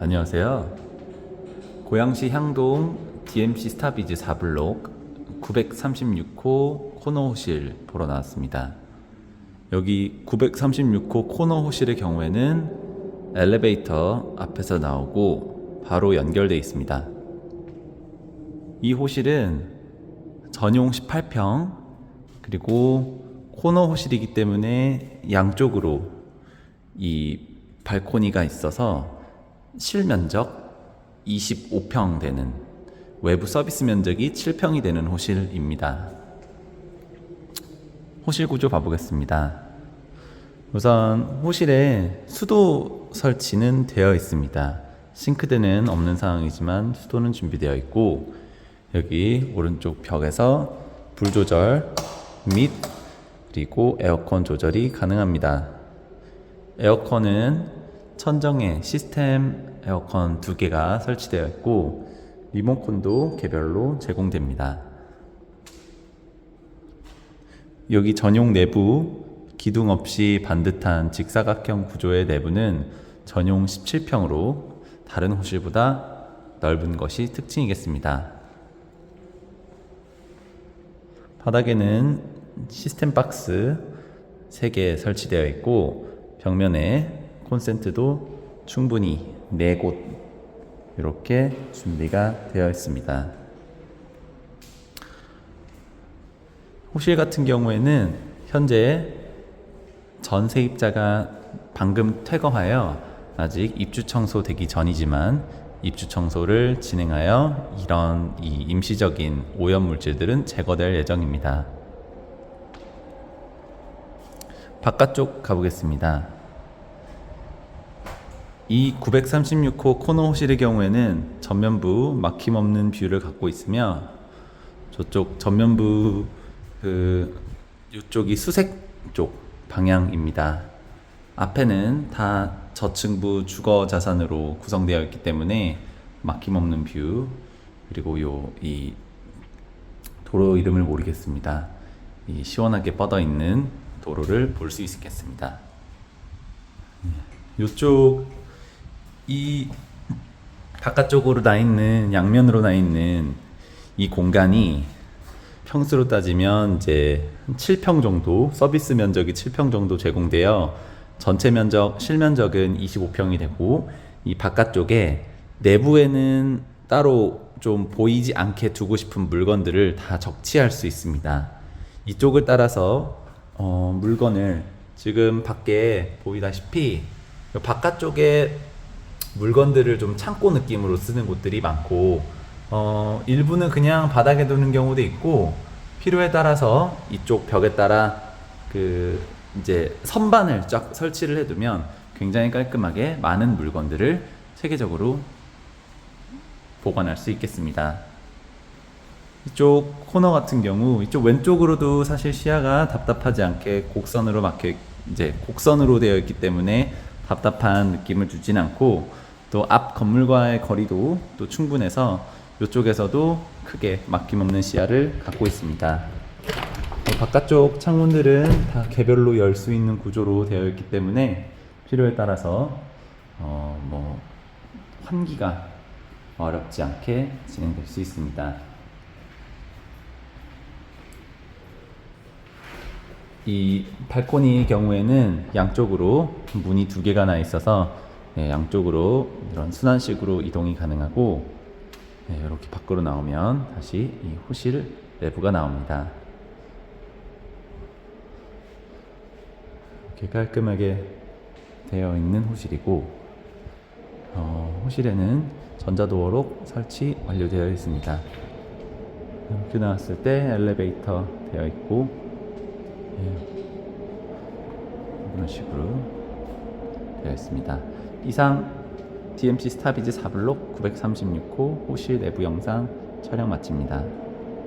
안녕하세요. 고양시 향동 DMC 스타비즈 4블록 936호 코너 호실 보러 나왔습니다. 여기 936호 코너 호실의 경우에는 엘리베이터 앞에서 나오고 바로 연결되어 있습니다. 이 호실은 전용 18평 그리고 코너 호실이기 때문에 양쪽으로 이 발코니가 있어서 실면적 25평 되는 외부 서비스 면적이 7평이 되는 호실입니다. 호실 구조 봐보겠습니다. 우선 호실에 수도 설치는 되어 있습니다. 싱크대는 없는 상황이지만 수도는 준비되어 있고 여기 오른쪽 벽에서 불 조절 및 그리고 에어컨 조절이 가능합니다. 에어컨은 천정에 시스템 에어컨 두 개가 설치되어 있고 리모컨도 개별로 제공됩니다. 여기 전용 내부 기둥 없이 반듯한 직사각형 구조의 내부는 전용 17평으로 다른 호실보다 넓은 것이 특징이겠습니다. 바닥에는 시스템 박스 3개 설치되어 있고 벽면에 콘센트도 충분히 4곳 이렇게 준비가 되어 있습니다. 호실 같은 경우에는 현재 전 세입자가 방금 퇴거하여 아직 입주 청소 되기 전이지만 입주 청소를 진행하여 이런 이 임시적인 오염 물질들은 제거될 예정입니다. 바깥쪽 가보겠습니다. 이 936호 코너 호실의 경우에는 전면부 막힘없는 뷰를 갖고 있으며 저쪽 전면부 그 이쪽이 수색 쪽 방향입니다. 앞에는 다 저층부 주거 자산으로 구성되어 있기 때문에 막힘없는 뷰 그리고 요 이 도로 이름을 모르겠습니다. 이 시원하게 뻗어 있는 도로를 볼 수 있겠습니다. 이쪽 이 바깥쪽으로 나 있는 양면으로 나 있는 이 공간이 평수로 따지면 이제 7평 정도 서비스 면적이 7평 정도 제공되어 전체 면적 실면적은 25평이 되고 이 바깥쪽에 내부에는 따로 좀 보이지 않게 두고 싶은 물건들을 다 적치할 수 있습니다. 이쪽을 따라서 어, 물건을 지금 밖에 보이다시피 이 바깥쪽에 물건들을 좀 창고 느낌으로 쓰는 곳들이 많고 어, 일부는 그냥 바닥에 두는 경우도 있고 필요에 따라서 이쪽 벽에 따라 그 이제 선반을 쫙 설치를 해두면 굉장히 깔끔하게 많은 물건들을 체계적으로 보관할 수 있겠습니다. 이쪽 코너 같은 경우 이쪽 왼쪽으로도 사실 시야가 답답하지 않게 곡선으로 막혀 이제 곡선으로 되어 있기 때문에 답답한 느낌을 주진 않고 또 앞 건물과의 거리도 또 충분해서 이쪽에서도 크게 막힘없는 시야를 갖고 있습니다. 어, 바깥쪽 창문들은 다 개별로 열 수 있는 구조로 되어 있기 때문에 필요에 따라서 어, 뭐 환기가 어렵지 않게 진행될 수 있습니다. 이 발코니 경우에는 양쪽으로 문이 두 개가 나 있어서 예, 양쪽으로 이런 순환식으로 이동이 가능하고 예, 이렇게 밖으로 나오면 다시 이 호실 내부가 나옵니다. 이렇게 깔끔하게 되어 있는 호실이고 어, 호실에는 전자도어록 설치 완료되어 있습니다. 이렇게 나왔을 때 엘리베이터 되어 있고 예, 이런 식으로 되어 있습니다. 이상 DMC 스타비즈 4블록 936호 호실 내부 영상 촬영 마칩니다.